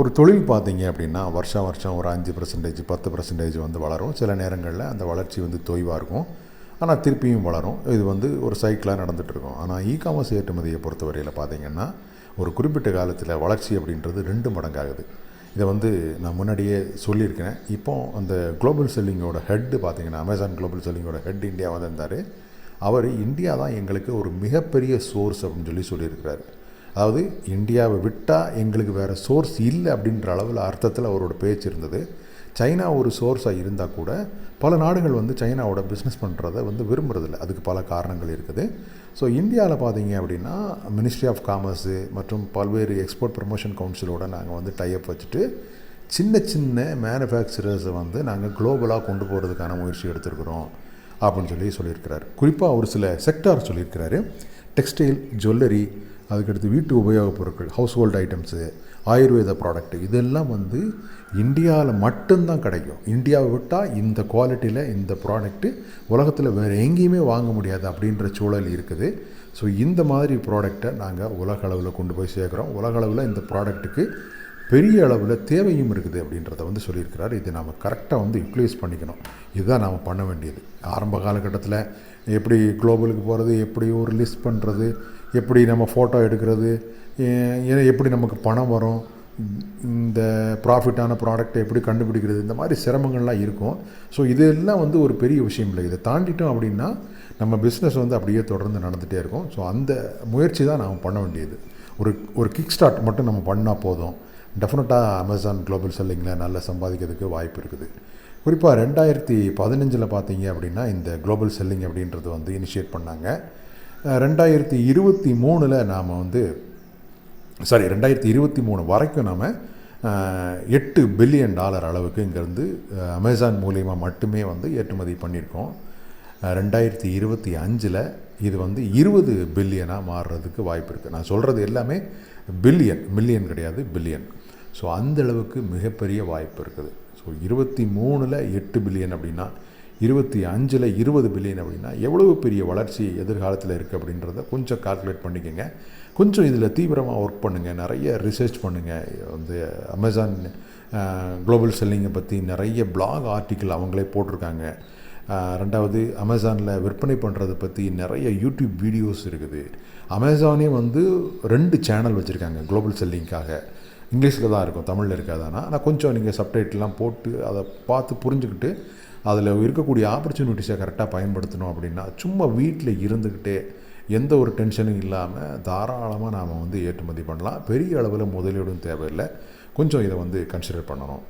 ஒரு தொழில் பார்த்தீங்க அப்படின்னா வருஷம் வருஷம் ஒரு அஞ்சு பர்சன்டேஜ் பத்து பர்சன்டேஜ் வந்து வளரும். சில நேரங்களில் அந்த வளர்ச்சி வந்து தொய்வாக இருக்கும். ஆனால் திருப்பியும் வளரும். இது வந்து ஒரு சைக்கிளாக நடந்துகிட்ருக்கும் ஆனால் இ காமர்ஸ் ஏற்றுமதியை பொறுத்தவரையில் பார்த்தீங்கன்னா ஒரு குறிப்பிட்ட காலத்தில் வளர்ச்சி அப்படின்றது ரெண்டு மடங்காகுது. இதை வந்து நான் முன்னாடியே சொல்லியிருக்கேன் இப்போ அந்த குளோபல் செல்லிங்கோட ஹெட்டு பார்த்தீங்கன்னா அமேசான் குளோபல் செல்லிங்கோட ஹெட் இந்தியா வந்திருந்தார். அவர் இந்தியா தான் எங்களுக்கு ஒரு மிகப்பெரிய சோர்ஸ் அப்படின்னு சொல்லி சொல்லியிருக்கிறாரு. அதாவது இந்தியாவை விட்டால் எங்களுக்கு வேறு சோர்ஸ் இல்லை அப்படின்ற அளவில் அர்த்தத்தில் அவரோட பேச்சு இருந்தது. சைனா ஒரு சோர்ஸாக இருந்தால் கூட பல நாடுகள் வந்து சைனாவோட பிஸ்னஸ் பண்ணுறதை வந்து விரும்புகிறதில்ல அதுக்கு பல காரணங்கள் இருக்குது. ஸோ இந்தியாவில் பார்த்தீங்க அப்படின்னா மினிஸ்ட்ரி ஆஃப் காமர்ஸு மற்றும் பல்வேறு எக்ஸ்போர்ட் ப்ரமோஷன் கவுன்சிலோட நாங்கள் வந்து டைப் வச்சுட்டு சின்ன சின்ன மேனுஃபேக்சரர்ஸை வந்து நாங்கள் குளோபலாக கொண்டு போகிறதுக்கான முயற்சி எடுத்திருக்கிறோம் அப்படின்னு சொல்லி சொல்லியிருக்கிறார். குறிப்பாக ஒரு சில செக்டார் சொல்லியிருக்கிறாரு. டெக்ஸ்டைல் ஜுவல்லரி அதுக்கடுத்து வீட்டு உபயோகப் பொருட்கள் household items Ayurveda product இதெல்லாம் வந்து இந்தியாவில் மட்டும்தான் கிடைக்கும். இந்தியாவை விட்டால் இந்த குவாலிட்டியில் இந்த ப்ராடக்ட்டு உலகத்தில் வேறு எங்கேயுமே வாங்க முடியாது அப்படின்ற சூழல் இருக்குது. ஸோ இந்த மாதிரி ப்ராடக்டை நாங்கள் உலக அளவில் கொண்டு போய் சேர்க்குறோம். உலக அளவில் இந்த ப்ராடக்ட்டுக்கு பெரிய அளவில் தேவையும் இருக்குது அப்படின்றத வந்து சொல்லியிருக்கிறார். இதை நாம் கரெக்டாக வந்து யூட்டிலைஸ் பண்ணிக்கணும். இதுதான் நாம் பண்ண வேண்டியது. ஆரம்ப காலகட்டத்தில் எப்படி குளோபலுக்கு போகிறது எப்படி ஒரு லிஸ்ட் பண்ணுறது எப்படி நம்ம ஃபோட்டோ எடுக்கிறது எப்படி நமக்கு பணம் வரும் இந்த ப்ராஃபிட்டான ப்ராடக்ட்டை எப்படி கண்டுபிடிக்கிறது இந்த மாதிரி சிரமங்கள்லாம் இருக்கும். ஸோ இதெல்லாம் வந்து ஒரு பெரிய விஷயம் இல்லை. இதை தாண்டிட்டோம் அப்படின்னா நம்ம பிஸ்னஸ் வந்து அப்படியே தொடர்ந்து நடந்துகிட்டே இருக்கும். ஸோ அந்த முயற்சி தான் நாம் பண்ண வேண்டியது. ஒரு ஒரு கிக் ஸ்டார்ட் மட்டும் நம்ம பண்ணால் போதும். டெஃபினட்டாக அமேசான் குளோபல் செல்லிங்கில் நல்லா சம்பாதிக்கிறதுக்கு வாய்ப்பு இருக்குது. குறிப்பாக ரெண்டாயிரத்தி பதினஞ்சில் பார்த்தீங்க அப்படின்னா இந்த குளோபல் செல்லிங் அப்படின்றது வந்து இனிஷியேட் பண்ணாங்க. ரெண்டாயிரத்தி இருபத்தி மூணில் நாம் வந்து சாரி ரெண்டாயிரத்தி இருபத்தி மூணு வரைக்கும் நாம் எட்டு பில்லியன் டாலர் அளவுக்கு இங்கேருந்து அமேசான் மூலயமா மட்டுமே வந்து ஏற்றுமதி பண்ணியிருக்கோம். ரெண்டாயிரத்தி இருபத்தி அஞ்சில் இது வந்து இருபது பில்லியனாக மாறுறதுக்கு வாய்ப்பு இருக்குது நான் சொல்கிறது எல்லாமே பில்லியன் மில்லியன் கிடையாது பில்லியன். ஸோ அந்த அளவுக்கு மிகப்பெரிய வாய்ப்பு இருக்குது. ஸோ இருபத்தி மூணில் எட்டு பில்லியன் அப்படின்னா இருபத்தி அஞ்சில் இருபது பில்லியன் அப்படின்னா எவ்வளவு பெரிய வளர்ச்சி எதிர்காலத்தில் இருக்குது அப்படின்றத கொஞ்சம் கால்குலேட் பண்ணிக்கோங்க. கொஞ்சம் இதில் தீவிரமாக ஒர்க் பண்ணுங்கள் நிறைய ரிசர்ச் பண்ணுங்கள் வந்து அமேசான் குளோபல் செல்லிங்கை பற்றி நிறைய பிளாக் ஆர்டிக்கிள் அவங்களே போட்டிருக்காங்க. ரெண்டாவது அமேசானில் விற்பனை பண்ணுறதை பற்றி நிறைய யூடியூப் வீடியோஸ் இருக்குது. அமேசானே வந்து ரெண்டு சேனல் வச்சுருக்காங்க குளோபல் செல்லிங்காக இங்கிலீஷில் தான் இருக்கும் தமிழில் இருக்காதானா? ஆனால் கொஞ்சம் நீங்கள் சப்டைட்டிலாம் போட்டு அதை பார்த்து புரிஞ்சுக்கிட்டு அதில் இருக்கக்கூடிய ஆப்பர்ச்சுனிட்டிஸை கரெக்டாக பயன்படுத்தணும் அப்படின்னா சும்மா வீட்டில் இருந்துக்கிட்டே எந்த ஒரு டென்ஷனும் இல்லாமல் தாராளமாக நாம் வந்து ஏற்றுமதி பண்ணலாம். பெரிய அளவில் முதலீடும் தேவையில்லை. கொஞ்சம் இதை வந்து கன்சிடர் பண்ணணும்.